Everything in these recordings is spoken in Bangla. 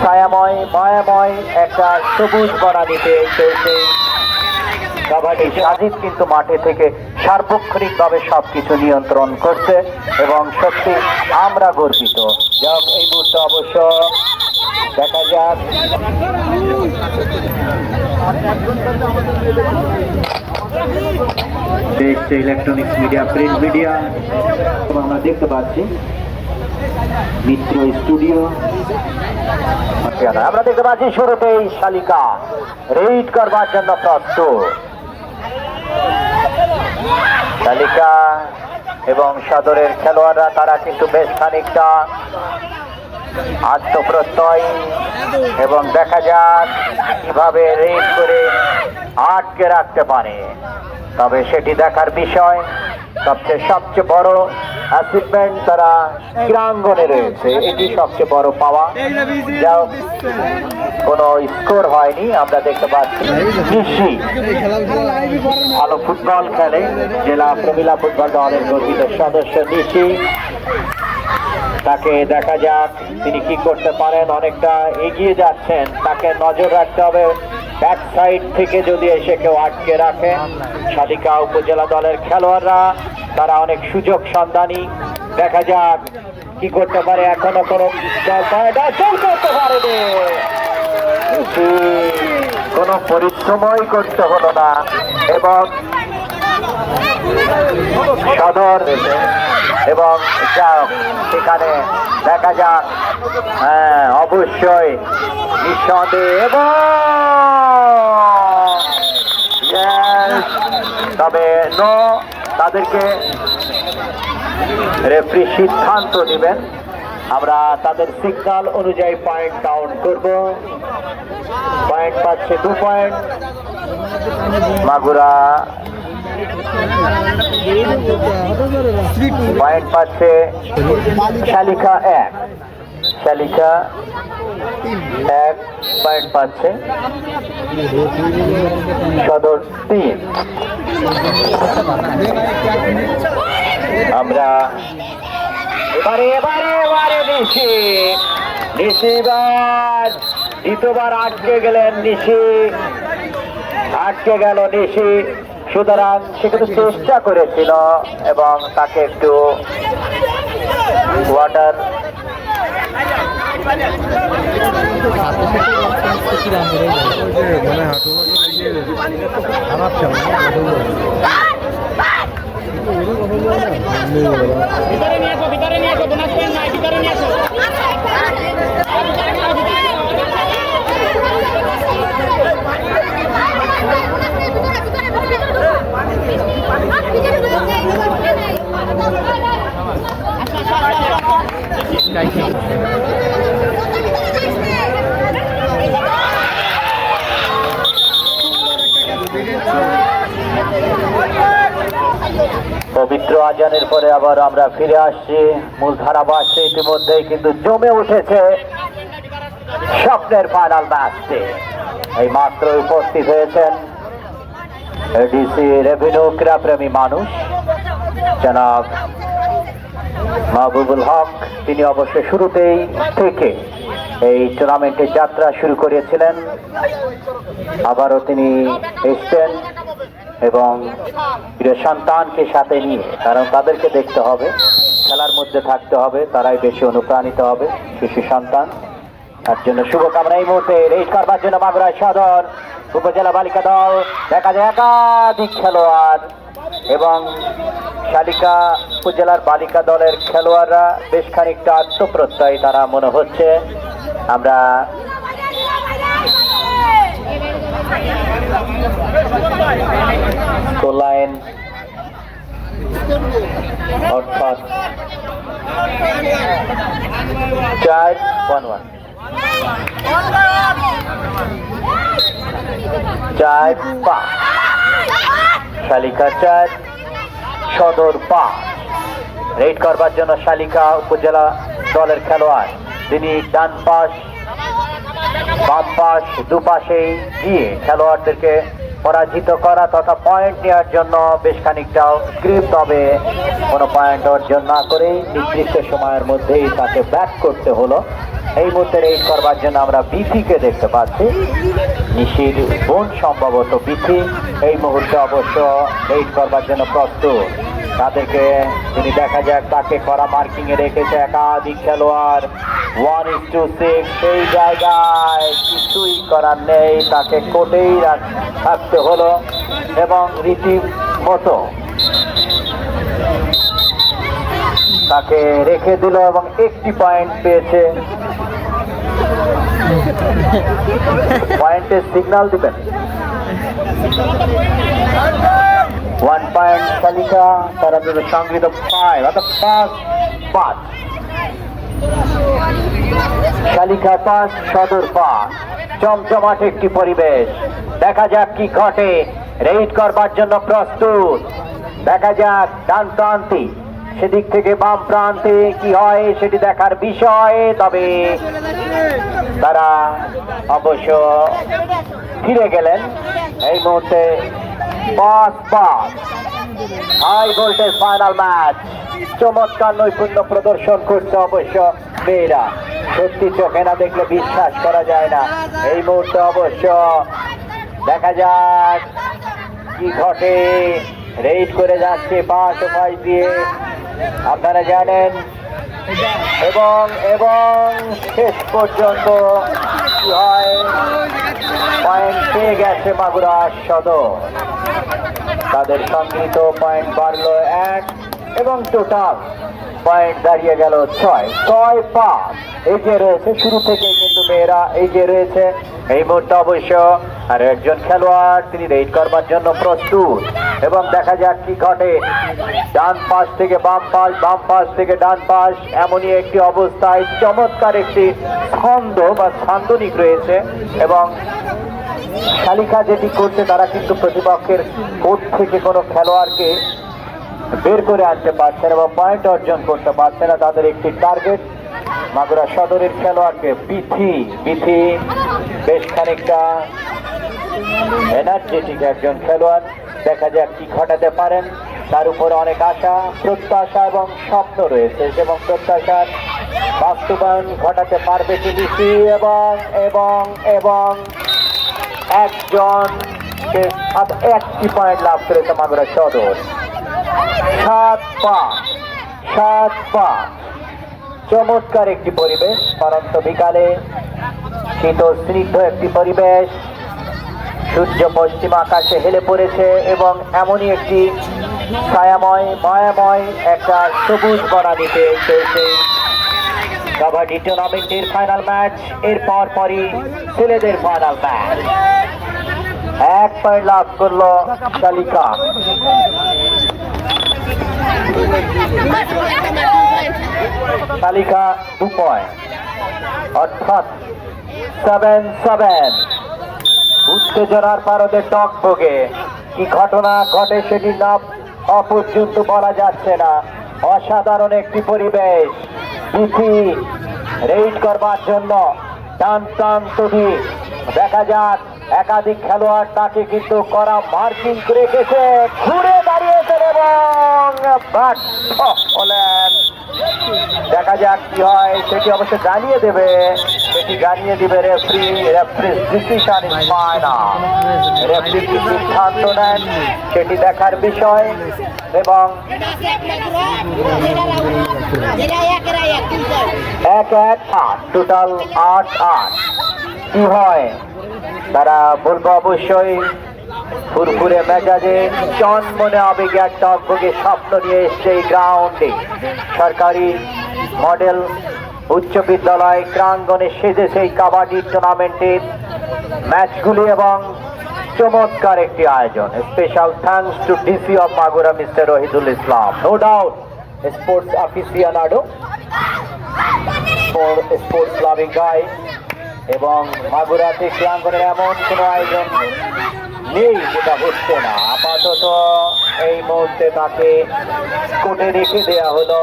ছায়াময়, মায়াময় একটা সবুজ বনানীতে চলছে। কাবাডি সাজিদ কিন্তু মাঠে থেকে সার্বক্ষণিকভাবে সবকিছু নিয়ন্ত্রণ করছে এবং সত্যি আমরা গর্বিত। যাক এই মুহূর্তে অবশ্য দেখা যাক। দেখছে ইলেকট্রনিক্স মিডিয়া প্রিন্ট মিডিয়া আমরা দেখতে পাচ্ছি। মিত্র স্টুডিও। আমরা দেখতে পাচ্ছি শুরুতেই শালিকা রেড করবার জন্য প্রস্তুত। শালিকা এবং সদরের খেলোয়াড়রা, তারা কিন্তু বেশ খানিকটা আত্মপ্রত্যয় এবং দেখা যাক কীভাবে রেড করে আটকে রাখতে পারে। তবে সেটি দেখার বিষয়, সবচেয়ে সবচেয়ে বড় অ্যাচিভমেন্ট তারা ক্রীড়াঙ্গনে রয়েছে। এটি সবচেয়ে বড় পাওয়া। যা কোনো স্কোর হয়নি, আমরা দেখতে পাচ্ছি নিশি ভালো ফুটবল খেলে। জেলা প্রমিলা ফুটবল দলের গর্বিত সদস্য নিশি তাকে দেখা যাক তিনি কি করতে পারেন। অনেকটা এগিয়ে যাচ্ছেন। তাকে নজর রাখতে হবে। ব্যাক সাইড থেকে যদি এসে কেউ আটকে রাখে শালিকা উপজেলা দলের খেলোয়াড়রা, তারা অনেক সুযোগ সন্ধানী। দেখা যাক কি করতে পারে এখনও কোনো কোনো পরিশ্রমই করতে হলো না। এবং সদর এবং সেখানে দেখা যাক। হ্যাঁ অবশ্যই নিঃসন্দেহে এবং তবে ন তাদেরকে রেফারি সিদ্ধান্ত নেবেন আমরা তাদের সিগন্যাল অনুযায়ী পয়েন্ট ডাউন করব। পয়েন্ট পাচ্ছে দু পয়েন্ট মাগুরা পয়েন্ট পাচ্ছে শালিকা এক। শালিকা এক পয়েন্ট পাচ্ছে সদর তিন। আমরা এবারে এবারে এবারে নিশি। নিশিবার দ্বিতীয়বার আটকে গেলেন নিশি। আটকে গেল নিশি। সুতরাং সে কিন্তু চেষ্টা করেছিল এবং তাকে একটু ওয়াটার ভিতরে নিয়ে ভিতরে নিয়ে আসো বোনাস পয়েন্ট নাই ভিতরে নিয়ে আসো পবিত্র আজানের পরে আবার আমরা ফিরে আসছি। মূল ধারাভাষ্যে ইতিমধ্যেই কিন্তু জমে উঠেছে স্বপ্নের ফাইনাল ম্যাচটি। এই মাত্র উপস্থিত হয়েছেন ডিসি রেভিনিউ ক্রীড়াপ্রেমী মানুষ। জনাব মাহবুবুল হক, তিনি অবশ্য শুরুতেই থেকে এই টুর্নামেন্টের যাত্রা শুরু করেছিলেন। আবারও তিনি এসছেন এবং প্রিয় সন্তানকে সাথে নিয়ে, কারণ তাদেরকে দেখতে হবে, খেলার মধ্যে থাকতে হবে, তারাই বেশি অনুপ্রাণিত হবে, শিশু সন্তান। তার জন্য শুভকামনা এই মুহূর্তে রেড করবার জন্য মাগুরা সদর উপজেলা বালিকা দল। দেখা যায় একাধিক খেলোয়াড় এবং শালিকা উপজেলার বালিকা দলের খেলোয়াড়রা বেশ খানিকটা আত্মপ্রত্যয় তারা মনে হচ্ছে। আমরা লাইন অর্থাৎ চার ওয়ান ওয়ান চার পাঁচ শালিকা চার, সদর পাঁচ রেড করবার জন্য শালিকা উপজেলা দলের খেলোয়াড়। তিনি ডান পাশ, বাম পাশ দুপাশেই গিয়ে খেলোয়াড়দেরকে পরাজিত করা তথা পয়েন্ট নেওয়ার জন্য বেশ খানিকটা স্ক্রিপ্ট তবে কোনো পয়েন্ট অর্জন না করেই নির্দিষ্ট সময়ের মধ্যেই তাকে ব্যাক করতে হলো। এই মুহূর্তে রেড করবার জন্য আমরা বিথিকে দেখতে পাচ্ছি। নিশির বোন সম্ভবত বিথি। এই মুহূর্তে অবশ্য রেড করবার জন্য প্রস্তুত। তাদেরকে তিনি দেখা যাক, তাকে করা মার্কিং এ রেখেছে একাধিক খেলোয়াড়। ওয়ান ইস টু সিক্স সেই জায়গায় কিছুই করার নেই। তাকে কোটেই রাখ- থাকতে হলো এবং রীতিমতো তাকে রেখে দিল এবং একটি পয়েন্ট পেয়েছে পয়েন্টের সিগন্যাল দিবেন। ওয়ান পয়েন্ট তালিকা, তারা দুটো সংগৃহীত ফাইভ অর্থাৎ পাঁচ পাঁচ। শালিকা পাঁচ, সদর পাঁচ। জমজমাট একটি পরিবেশ। দেখা যাক কি ঘটে। রেড করবার জন্য প্রস্তুত। দেখা যাক, ডান প্রান্তে। সেদিক থেকে বাম প্রান্তে কি হয়, সেটি দেখার বিষয়। তবে তারা অবশ্য ফিরে গেলেন। এই মুহূর্তে পাঁচ পাঁচ। High voltage final match. চমৎকার নৈপুণ্য প্রদর্শন করছে অবশ্য মেয়েরা। সত্যি চোখে না দেখলে বিশ্বাস করা যায় না। এই মুহূর্তে অবশ্য দেখা যাক কি ঘটে। রেড করে যাচ্ছে পাঁচ উপায় দিয়ে। আপনারা জানেন এবং এবং শেষ পর্যন্ত হয়? পয়েন্ট পেয়ে গেছে মাগুরা সদর। তাদের সংগৃহীত পয়েন্ট বাড়লো এক। এবং টোটাল পয়েন্ট দাঁড়িয়ে গেল ছয়। ছয় পাঁচ এই যে রয়েছে শুরু থেকে কিন্তু মেয়েরা এই যে রয়েছে। এই মুহূর্তে অবশ্য আর একজন খেলোয়াড়, তিনি রেড করবার জন্য প্রস্তুত। এবং দেখা যাক কি ঘটে। ডান পাশ থেকে বাম পাশ বাম পাশ থেকে ডান পাশ, এমনই একটি অবস্থায় চমৎকার একটি ছন্দ বা ছান্দনিক রয়েছে। এবং শালিকা যেটি করছে, তারা কিন্তু প্রতিপক্ষের কোর্ট থেকে কোনো খেলোয়াড়কে বের করে আনতে পারছে না বা পয়েন্ট অর্জন করতে পারছে না তাদের একটি টার্গেট মাগুরা সদরের খেলোয়াড়কে বিথি বিথি, বেশ খানিকটা এনার্জেটিক একজন খেলোয়াড়। দেখা যাক কি ঘটাতে পারেন। তার উপরে অনেক আশা, প্রত্যাশা এবং স্বপ্ন রয়েছে এবং প্রত্যাশার বাস্তবায়ন ঘটাতে পারবে কি এবং এবং এবং একজন একটি পয়েন্ট লাভ করেছে মাগুরা সদর। সাত পা সাত পা। চমৎকার একটি পরিবেশ, পরন্ত বিকালে। শীত স্নিগ্ধ একটি পরিবেশ। সূর্য পশ্চিম আকাশে হেলে পড়েছে এবং এমনই একটি ছায়াময়, মায়াময় একটা সবুজ বনানিতে চলছে। কাবাডি টুর্নামেন্টের ফাইনাল ম্যাচ এর পর পরই ছেলেদের ফাইনাল ম্যাচ এক পয়েন্ট লাভ করল শালিকা। তালিকা দু পয়েন্ট অর্থাৎ সেভেন সেভেন উত্তেজনার পারদে টক ভোগে। কি ঘটনা ঘটে সেটি না অপর্যন্ত বলা যাচ্ছে না। অসাধারণ একটি পরিবেশ। বিথি রেড করবার জন্য টান টান তুলি দেখা যাক একাধিক খেলোয়াড় তাকে কিন্তু করা মার্কিং রেখেছে ঘুরে দাঁড়িয়েছেন এবং দেখা যাক কি হয়, সেটি অবশ্য জানিয়ে দেবে। সেটি জানিয়ে দিবে referee referee decision is final referee কি সিদ্ধান্ত নেন, সেটি দেখার বিষয়। এবং এক এক, আট টোটাল আট আট। কি হয়? তারা বলব অবশ্যই ফুরফুরে মেজাজে চনমনে আবেগে একটা অজ্ঞকে স্বপ্ন নিয়ে এসছে এই গ্রাউন্ডে সরকারি মডেল উচ্চ বিদ্যালয় প্রাঙ্গনে সেজেছে এই কাবাডি টুর্নামেন্টের ম্যাচগুলি এবং চমৎকার একটি আয়োজন। Special thanks to DC of Magura mister Rohidul Islam no doubt sports aficionado sports loving guy এবং মাগুরাতে প্রাঙ্গনের এমন কোনো আয়োজন নেই যেটা হচ্ছে না। আপাতত এই মুহূর্তে তাকে কোর্টে রেখে দেওয়া হলো।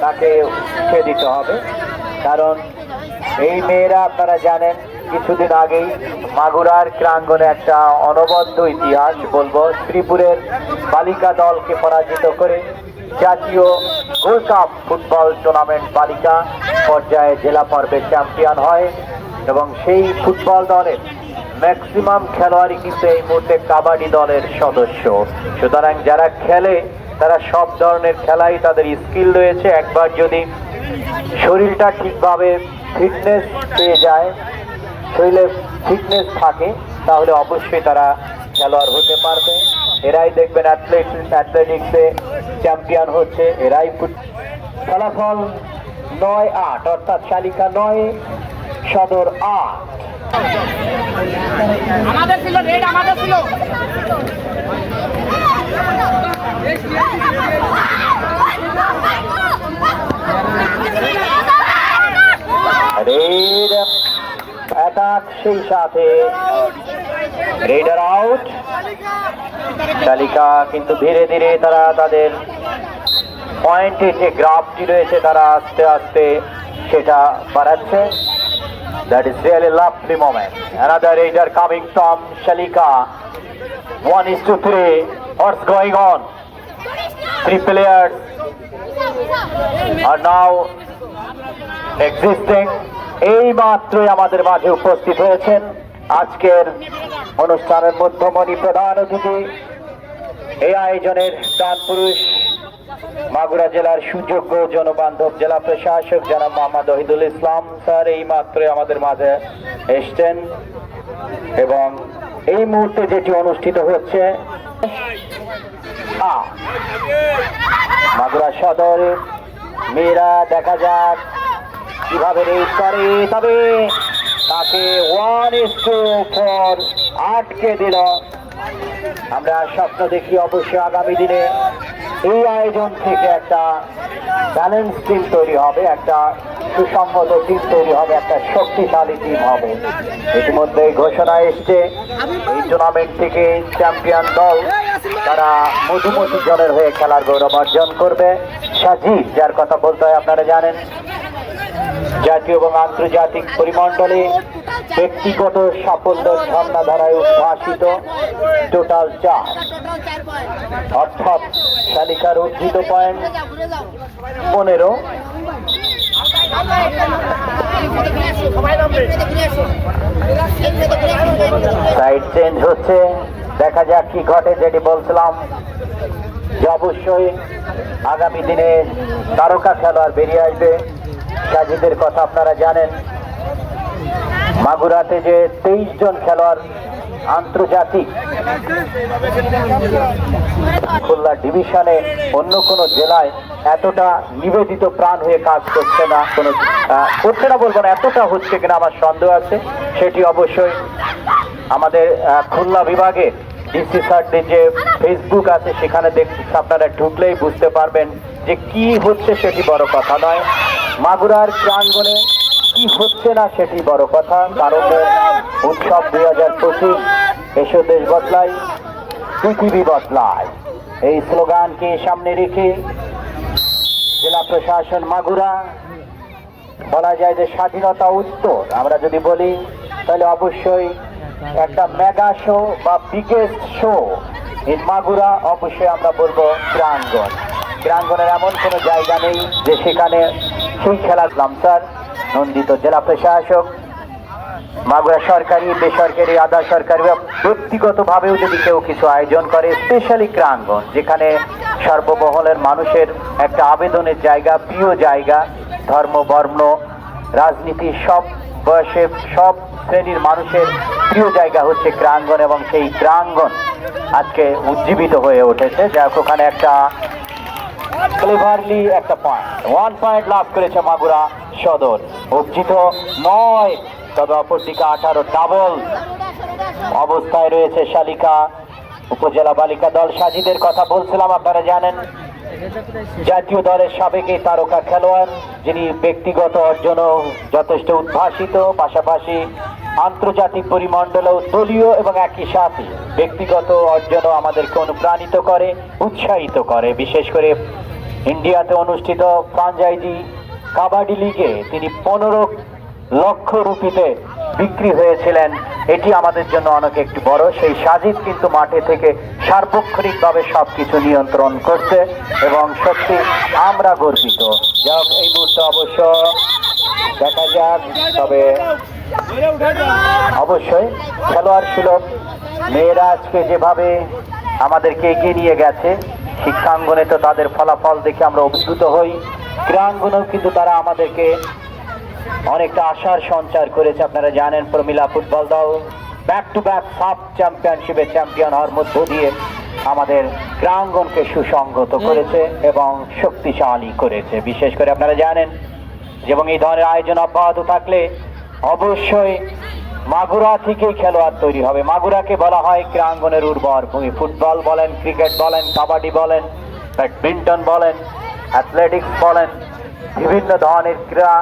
তাকে ছেড়ে দিতে হবে। কারণ এই মেয়েরা আপনারা জানেন, কিছুদিন আগেই মাগুরার ক্রাঙ্গনে একটা অনবদ্য ইতিহাস, বলব, শ্রীপুরের বালিকা দলকে পরাজিত করে জাতীয় গোল্ড কাপ ফুটবল টুর্নামেন্ট বালিকা পর্যায়ে জেলা পর্বে চ্যাম্পিয়ন হয় এবং সেই ফুটবল দলের ম্যাক্সিমাম খেলোয়াড়ই কিন্তু এই মুহূর্তে কাবাডি দলের সদস্য। সুতরাং যারা খেলে, তারা সব ধরনের খেলাই তাদের স্কিল রয়েছে। একবার যদি শরীরটা ঠিকভাবে ফিটনেস পেয়ে যায় শরীরে ফিটনেস থাকে তাহলে অবশ্যই তারা খেলোয়াড় হতে পারবে। এরাই দেখবেন অ্যাথলেটিক্স অ্যাথলেটিক্সে চ্যাম্পিয়ন হচ্ছে এরাই ফলাফল নয় আট অর্থাৎ শালিকা নয় সদর আট। আমাদের ছিল রেড আমাদের ছিল। রেড অ্যাটাক সেই সাথে। রেডার আউট শালিকা কিন্তু ধীরে ধীরে তারা তাদের পয়েন্টে যে গ্রাফটি রয়েছে, তারা আস্তে আস্তে সেটা বাড়াচ্ছে। That is really lovely moment another raider coming from Shalika one is two three what's going on three players are now existing এই মাত্রই আমাদের মাঝে উপস্থিত হয়েছেন আজকের অনুষ্ঠানের মধ্যমণি প্রধান অতিথি। এই আয়োজনের প্রাণ পুরুষ মাগুরা জেলার সুযোগ্য জনবান্ধব জেলা প্রশাসক জনাব মোহাম্মদ ওহিদুল ইসলাম স্যার এই মাত্রই আমাদের মাঝে এসছেন এবং এই মুহূর্তে যেটি অনুষ্ঠিত হচ্ছে মাগুরা সদর মেয়েরা দেখা যাক কীভাবে রেস করে তবে তাকে ওয়ান ফোর আটকে দিল। আমরা স্বপ্ন দেখি অবশ্যই আগামী দিনে এই আয়োজন থেকে একটা ব্যালেন্স টিম তৈরি হবে, একটা সুসংহত টিম তৈরি হবে, একটা শক্তিশালী টিম হবে। ইতিমধ্যে ঘোষণা এসছে, এই টুর্নামেন্ট থেকে চ্যাম্পিয়ন দল তারা মধুমতি জলের হয়ে খেলার গৌরব অর্জন করবে। সাজিদ, যার কথা বলতে হয় আপনারা জানেন। জাতীয় এবং আন্তর্জাতিক পরিমণ্ডলে ব্যক্তিগত সাফল্য ঝর্ণাধারায় উদ্ভাসিত টোটাল চার অর্থাৎ তালিকার উদ্ধৃত পয়েন্ট পনেরো। সাইড চেঞ্জ হচ্ছে। দেখা যাক কি ঘটে, যেটি বলছিলাম যে অবশ্যই আগামী দিনে তারকা খেলোয়াড় বেরিয়ে আসবে। সাজিদের কথা আপনারা জানেন। মাগুরাতে যে তেইশ জন খেলোয়াড় আন্তর্জাতিক খুলনা ডিভিশনে অন্য কোনো জেলায় এতটা নিবেদিত প্রাণ হয়ে কাজ করছে না, কোনো করছে না বলব না, এতটা হচ্ছে কিনা আমার সন্দেহ আছে। সেটি অবশ্যই আমাদের খুলনা বিভাগে ডিসি স্যারদের যে ফেসবুক আছে, সেখানে দেখ আপনারা ঢুকলেই বুঝতে পারবেন যে কি হচ্ছে সেটি বড় কথা নয়। মাগুরার প্রাঙ্গণে কি হচ্ছে না সেটি বড় কথা। কারণ উৎসব দুই হাজার পঁচিশ, এসো দেশ বদলায় পৃথিবী বদলায় এই স্লোগানকে সামনে রেখে জেলা প্রশাসন মাগুরা, বলা যায় যে স্বাধীনতা উত্তর। আমরা যদি বলি, তাহলে অবশ্যই একটা মেগা শো বা বিগেস্ট শো ইন মাগুরা অবশ্যই আমরা বলব প্রাঙ্গন প্রাঙ্গনের এমন কোনো জায়গা নেই যে সেখানে সেই খেলা স্যার। নন্দিত জেলা প্রশাসক মাগুরা সরকারি বেসরকারি আধা সরকারি বা ব্যক্তিগতভাবেও যদি কেউ কিছু আয়োজন করে স্পেশালি ক্রাঙ্গন যেখানে সর্বমহলের মানুষের একটা আবেদনের জায়গা প্রিয় জায়গা ধর্ম বর্ণ রাজনীতি সব বয়সে সব শ্রেণির মানুষের প্রিয় জায়গা হচ্ছে ক্রাঙ্গন এবং সেই ক্রাঙ্গন আজকে উজ্জীবিত হয়ে উঠেছে। যাক ওখানে একটা ক্লেভারলি একটা পয়েন্ট ওয়ান পয়েন্ট লাভ করেছে মাগুরা সদর। অর্জিত নয়, তবে অপরদিকে আঠারো ডাবল অবস্থায় রয়েছে শালিকা, উপজেলা বালিকা দল। সাজিদের কথা বলছিলাম, আপনারা জানেন। জাতীয় দলের সাবেক এই তারকা খেলোয়াড়, যিনি ব্যক্তিগত অর্জনও যথেষ্ট উদ্ভাসিত, পাশাপাশি আন্তর্জাতিক পরিমণ্ডলেও দলীয় এবং একই সাথে ব্যক্তিগত অর্জনও আমাদেরকে অনুপ্রাণিত করে, উৎসাহিত করে। বিশেষ করে ইন্ডিয়াতে অনুষ্ঠিত ফ্রাঞ্চাইজি কাবাডি লিগে তিনি পনেরো লক্ষ রুপিতে বিক্রি হয়েছিলেন। এটি আমাদের জন্য অনেক একটু বড়। সেই সাজিদ কিন্তু মাঠে থেকে সার্বক্ষণিকভাবে সবকিছু নিয়ন্ত্রণ করছে এবং সত্যি আমরা গর্বিত। যাক এই মুহূর্তে অবশ্য দেখা যাক, তবে অবশ্যই খেলোয়াড় সুলভ। মেয়েরা আজকে যেভাবে আমাদেরকে এগিয়ে নিয়ে গেছে শিক্ষাঙ্গনে তো তাদের ফলাফল দেখে আমরা অভিভূত হই। ক্রীড়াঙ্গনেও কিন্তু তারা আমাদেরকে অনেকটা আশার সঞ্চার করেছে আপনারা জানেন প্রমিলা ফুটবল দল। ব্যাক টু ব্যাক সাব চ্যাম্পিয়নশিপে চ্যাম্পিয়ন হওয়ার মধ্য দিয়ে আমাদের ক্রীড়াঙ্গনকে সুসংগত করেছে এবং শক্তিশালী করেছে। বিশেষ করে আপনারা জানেন এবং এই ধরনের আয়োজন অব্যাহত থাকলে অবশ্যই মাগুরা থেকেই খেলোয়াড় তৈরি হবে। মাগুরাকে বলা হয় ক্রীড়াঙ্গনের উর্বর ভূমি। ফুটবল বলেন ক্রিকেট বলেন কাবাডি বলেন ব্যাডমিন্টন বলেন অ্যাথলেটিক্স বলেন বিভিন্ন ধরনের ক্রীড়া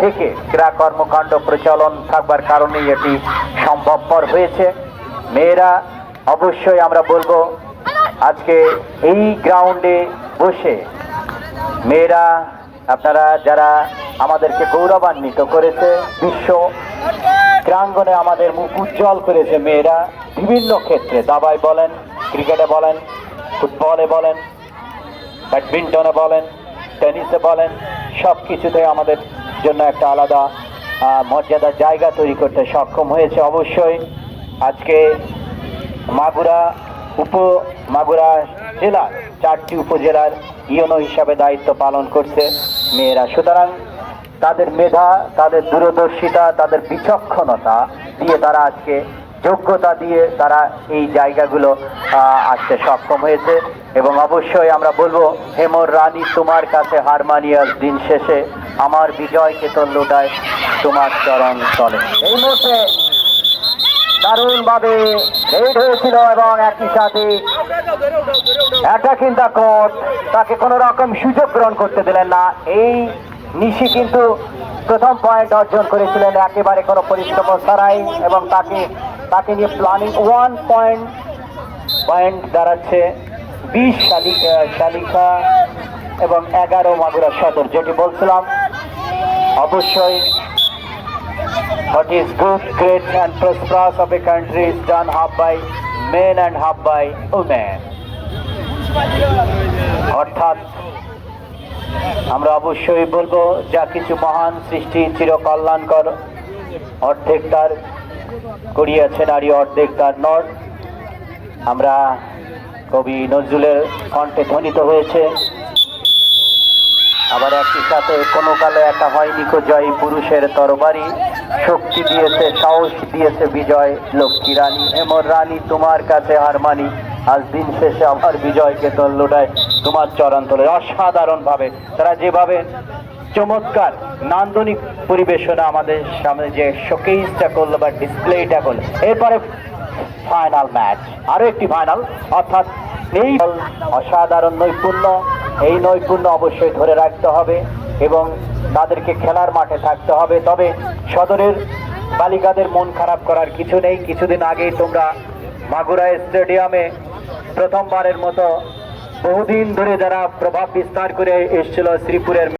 থেকে ক্রীড়া কর্মকাণ্ড প্রচলন থাকবার কারণেই এটি সম্ভবপর হয়েছে। মেয়েরা, অবশ্যই আমরা বলব, আজকে এই গ্রাউন্ডে বসে মেয়েরা, আপনারা যারা আমাদেরকে গৌরবান্বিত করেছে, বিশ্ব ক্রাঙ্গনে আমাদের মুখ উজ্জ্বল করেছে মেয়েরা, বিভিন্ন ক্ষেত্রে দাবায় বলেন, ক্রিকেটে বলেন, ফুটবলে বলেন, ব্যাডমিন্টনে বলেন, টেনিসে বলেন সব কিছুতে আমাদের জন্য একটা আলাদা মর্যাদার জায়গা তৈরি করতে সক্ষম হয়েছে অবশ্যই। আজকে মাগুরা উপ, মাগুরা জেলা চারটি উপজেলার ইয়নো হিসাবে দায়িত্ব পালন করছে মেয়েরা। সুতরাং তাদের মেধা, তাদের দূরদর্শিতা, তাদের বিচক্ষণতা দিয়ে তারা আজকে যোগ্যতা দিয়ে তারা এই জায়গাগুলো আসতে সক্ষম হয়েছে। এবং অবশ্যই আমরা বলব, হেমর রানী, তোমার কাছে হারমানিয়ার দিন শেষে আমার বিজয় তো লোটায় তোমার চরণ চলে এই মুহূর্তে দারুণভাবে রেড হয়েছিল এবং একই সাথে একটা চিন্তা কোর্ট তাকে কোনো রকম সুযোগ গ্রহণ করতে দিলেন না। এই নিশি কিন্তু প্রথম পয়েন্ট অর্জন করেছিলেন, একেবারে কোনো পরিশ্রম ছাড়াই এবং তাকে তাকে নিয়ে প্ল্যানিং ওয়ান পয়েন্ট পয়েন্ট দাঁড়াচ্ছে বিশ শালিকা শালিকা এবং এগারো মাগুরা সদর যেটি বলছিলাম অবশ্যই What is good, great and prosperous of a country is done half by men and half by women. অর্থাৎ আমরা অবশ্যই বলব যা কিছু মহান সৃষ্টি চিরকল্যাণকর অর্ধেক তার করিয়াছে নারী অর্ধেক তার নর। আমরা কবি নজরুলের কণ্ঠে ধ্বনিত হয়েছে। আবার একই সাথে কোনো কালে একা হয়নি জয় পুরুষের তরবারি। শক্তি দিয়েছে, সাহস দিয়েছে বিজয় লক্ষ্মী রানী। হেমর রানী, তোমার কাছে হার মানি। আজ দিন শেষে আমার বিজয়কে লোটায় তোমার চরণ তোলে। অসাধারণভাবে তারা যেভাবে চমৎকার নান্দনিক পরিবেশনা আমাদের সামনে যে শোকেইসটা করল বা ডিসপ্লেটা করল। এরপরে ফাইনাল ম্যাচ আরও একটি ফাইনাল অর্থাৎ এই অসাধারণ নৈপুণ্য। এই নৈপুণ্য অবশ্যই ধরে রাখতে হবে এবং তাদেরকে খেলার মাঠে থাকতে হবে। তবে সদরের বালিকাদের মন খারাপ করার কিছু নেই। কিছুদিন আগেই তোমরা মাগুরা স্টেডিয়ামে প্রথমবারের মতো বহুদিন ধরে যারা প্রভাব বিস্তার করে এসেছিল শ্রীপুরের